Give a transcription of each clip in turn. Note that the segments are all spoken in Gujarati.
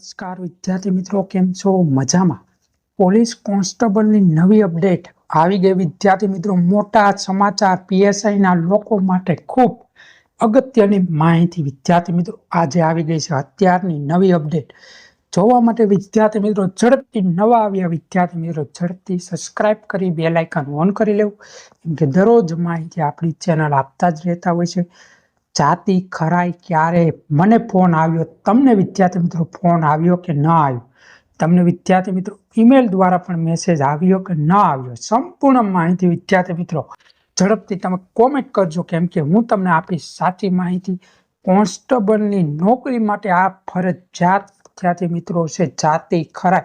નમસ્કાર, વિદ્યાર્થી મિત્રો, કેમ છો? મજામાં? પોલીસ કોન્સ્ટેબલની નવી અપડેટ આવી ગઈ. વિદ્યાર્થી મિત્રો, મોટા સમાચાર પીએસઆઈના લોકો માટે ખૂબ અગત્યની માહિતી. વિદ્યાર્થી મિત્રો, આજે આવી ગઈ છે અત્યારની નવી અપડેટ. જોવા માટે વિદ્યાર્થી મિત્રો, ઝડપથી નવા આવ્યા. વિદ્યાર્થી મિત્રો, ઝડપથી સબસ્ક્રાઇબ કરી બે લાઇકન ઓન કરી લેવું. કેમ કે દરરોજ માહિતી આપણી ચેનલ આપતા જ રહેતા હોય છે. જાતિ, ખરાઈ ક્યારે? મને ફોન આવ્યો. તમને વિદ્યાર્થી મિત્રો ફોન આવ્યો કે ન આવ્યો? તમને વિદ્યાર્થી મિત્રો ઈમેલ દ્વારા પણ મેસેજ આવ્યો કે ન આવ્યો? સંપૂર્ણ માહિતી વિદ્યાર્થી મિત્રો ઝડપથી તમે કોમેન્ટ કરજો. કેમ કે હું તમને આપીશ સાચી માહિતી. કોન્સ્ટેબલની નોકરી માટે આ ફરજિયાત વિદ્યાર્થી મિત્રો છે. જાતિ, ખરાઈ.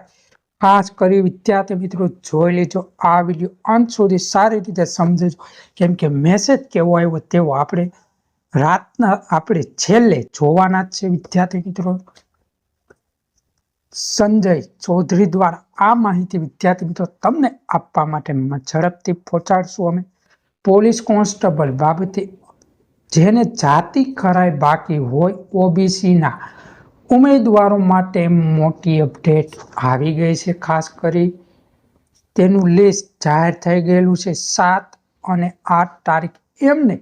ખાસ કરી વિદ્યાર્થી મિત્રો જોઈ લેજો. આ વીડિયો અંત સુધી સારી રીતે સમજજો. કેમ કે મેસેજ કેવો આવ્યો તેવો આપણે રાતના આપણે છેલ્લે જોવાના જ છે વિદ્યાર્થી મિત્રો. સંજય ચૌધરી દ્વારા આ માહિતી વિદ્યાર્થી મિત્રો તમને આપવા માટે ઝડપથી પહોંચાડશું અમે. પોલીસ કોન્સ્ટેબલ બાબતે જેને જાતિ કરાય બાકી હોય ઓબીસીના ઉમેદવારો માટે મોટી અપડેટ આવી ગઈ છે, ખાસ કરી તેનું લિસ્ટ જાહેર થઈ ગયેલું છે સાત અને આઠ તારીખ. એમને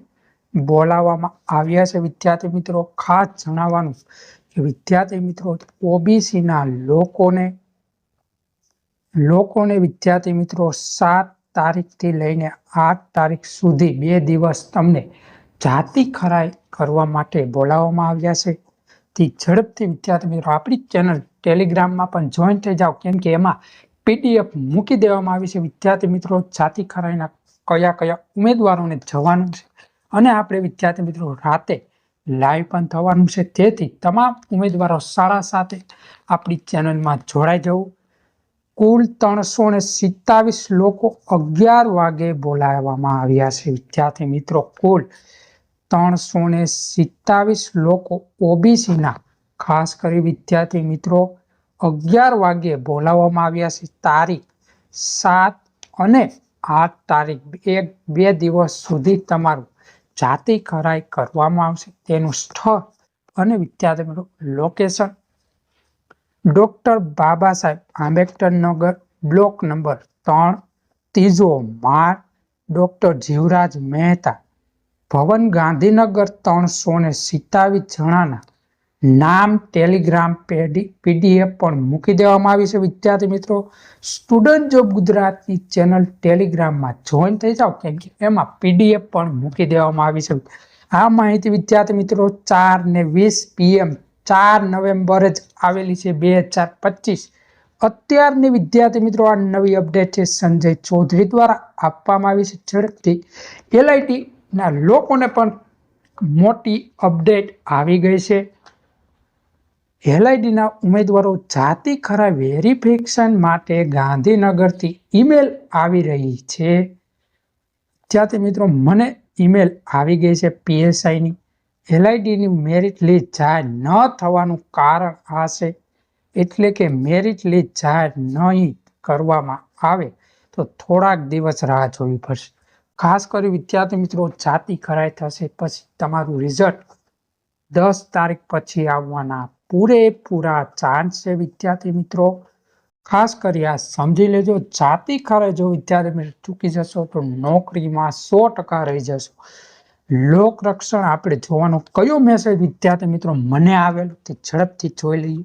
બોલાવવામાં આવ્યા છે. વિદ્યાર્થી મિત્રો, ખાસ જણાવવાનું કે વિદ્યાર્થી મિત્રો, ઓબીસીના લોકોને લોકોને વિદ્યાર્થી મિત્રો, સાત તારીખથી લઈને આઠ તારીખ સુધી બે દિવસ તમને જાતિ ખરાઈ કરવા માટે બોલાવવામાં આવ્યા છે. તે ઝડપથી વિદ્યાર્થી મિત્રો, આપણી ચેનલ ટેલિગ્રામમાં પણ જોઈન થઈ જાઓ, કેમ કે એમાં પીડીએફ મૂકી દેવામાં આવી છે. વિદ્યાર્થી મિત્રો, જાતિ ખરાઈના કયા કયા ઉમેદવારોને જવાનું છે? અને આપણે વિદ્યાર્થી મિત્રો રાતે લાઈવ પણ થવાનું છે. તેથી તમામ ઉમેદવારો સાડા સાથે આપણી ચેનલમાં જોડાઈ જવું. કુલ ત્રણસો ને સિત્તાવીસ લોકો અગિયાર વાગે બોલાવવામાં આવ્યા છે. વિદ્યાર્થી મિત્રો, કુલ ત્રણસો ને સિત્તાવીસ લોકો ઓબીસીના, ખાસ કરી વિદ્યાર્થી મિત્રો, અગિયાર વાગે બોલાવવામાં આવ્યા છે. તારીખ સાત અને આઠ તારીખ એક બે દિવસ સુધી તમારું જાતિ કરાઈ કરવામાં આવશે તેનું સ્થળ અને વિદ્યાર્થી location doctor Baba Saheb Ambedkar Nagar block number ત્રણ, ત્રીજો માળ. ડોક્ટર જીવરાજ મહેતા ભવન ગાંધીનગર ત્રણસો ને સિત્તાવીસ જણાના નામ ટેલિગ્રામ પેડી પીડીએફ પણ મૂકી દેવામાં આવી છે. વિદ્યાર્થી મિત્રો સ્ટુડન્ટ જોબ ગુજરાતની ચેનલ ટેલિગ્રામમાં જોઈન થઈ જાઓ. કેમ કે એમાં પીડીએફ પણ મૂકી દેવામાં આવી છે. આ માહિતી વિદ્યાર્થી મિત્રો, ચાર ને વીસ પીએમ ચાર નવેમ્બર જ આવેલી છે બે હજાર પચીસ. અત્યારની વિદ્યાર્થી મિત્રો, આ નવી અપડેટ છે. સંજય ચૌધરી દ્વારા આપવામાં આવી છે ઝડપથી. એલઆઈટીના લોકોને પણ મોટી અપડેટ આવી ગઈ છે. એલઆઈડીના ઉમેદવારો જાતિ ખરા વેરિફિકેશન માટે ગાંધીનગરથી ઈમેલ આવી રહી છે. ત્યાંથી મિત્રો, મને ઈમેલ આવી ગઈ છે પીએસઆઈની. એલઆઈડીની મેરિટ લિસ્ટ જાહેર ન થવાનું કારણ આ છે એટલે કે મેરિટ લિસ્ટ જાહેર નહીં કરવામાં આવે તો થોડાક દિવસ રાહ જોવી પડશે. ખાસ કરી વિદ્યાર્થી મિત્રો, જાતિ ખરાઈ થશે પછી તમારું રિઝલ્ટ દસ તારીખ પછી આવવાના પૂરેપૂરા ચાન્સ છે વિદ્યાર્થી મિત્રો. ખાસ કરી આ સમજી લેજો, જાતિ ખરે જો વિદ્યાર્થી મિત્રો ચૂકી જશો તો નોકરીમાં સો ટકા રહી જશો. લોક રક્ષણ આપણે જોવાનો કયો મેસેજ વિદ્યાર્થી મિત્રો મને આવેલો તે ઝડપથી જોઈ લઈએ.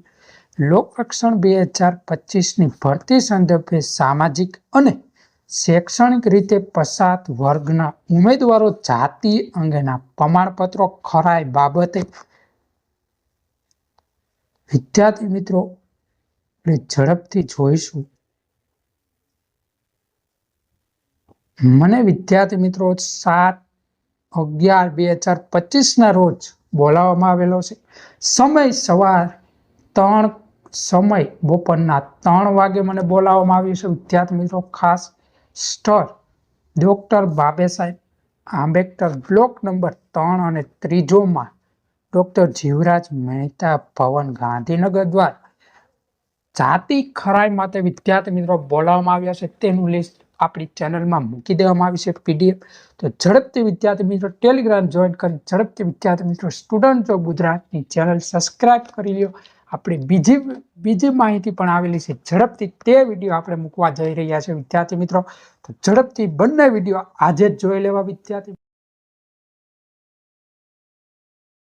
લોક રક્ષણ બે હજાર પચીસની ભરતી સંદર્ભે સામાજિક અને શૈક્ષણિક રીતે પસાત વર્ગના ઉમેદવારો જાતિ અંગેના પ્રમાણપત્રો ખરાઈ બાબતે વિદ્યાર્થી મિત્રો, આપણે ઝડપથી જોઈશું. મને વિદ્યાર્થી મિત્રો સાત અગિયાર બે હજાર પચીસના રોજ બોલાવવામાં આવેલો છે. સમય સવાર ત્રણ, સમય બપોરના ત્રણ વાગે મને બોલાવવામાં આવ્યું છે. વિદ્યાર્થી મિત્રો, ખાસ સ્થળ ડૉક્ટર બાબે સાહેબ, આંબેડકર બ્લોક નંબર ત્રણ અને ત્રીજોમાં ડૉક્ટર જીવરાજ મહેતા ભવન ગાંધીનગર દ્વારા. જાતિ ખરાઈ માટે વિદ્યાર્થી મિત્રો બોલાવવામાં આવ્યા છે. તેનું લિસ્ટ આપણી ચેનલમાં મૂકી દેવામાં આવી છે. પીડીએફ તો ઝડપથી વિદ્યાર્થી મિત્રો ટેલિગ્રામ જોઈન કરી ઝડપથી વિદ્યાર્થી મિત્રો સ્ટુડન્ટ ઓફ ગુજરાતની ચેનલ સબસ્ક્રાઇબ કરી લ્યો. આપણી બીજી બીજી માહિતી પણ આવેલી છે. ઝડપથી તે વીડિયો આપણે મૂકવા જઈ રહ્યા છે વિદ્યાર્થી મિત્રો. તો ઝડપથી બંને વીડિયો આજે જ જોઈ લેવા વિદ્યાર્થી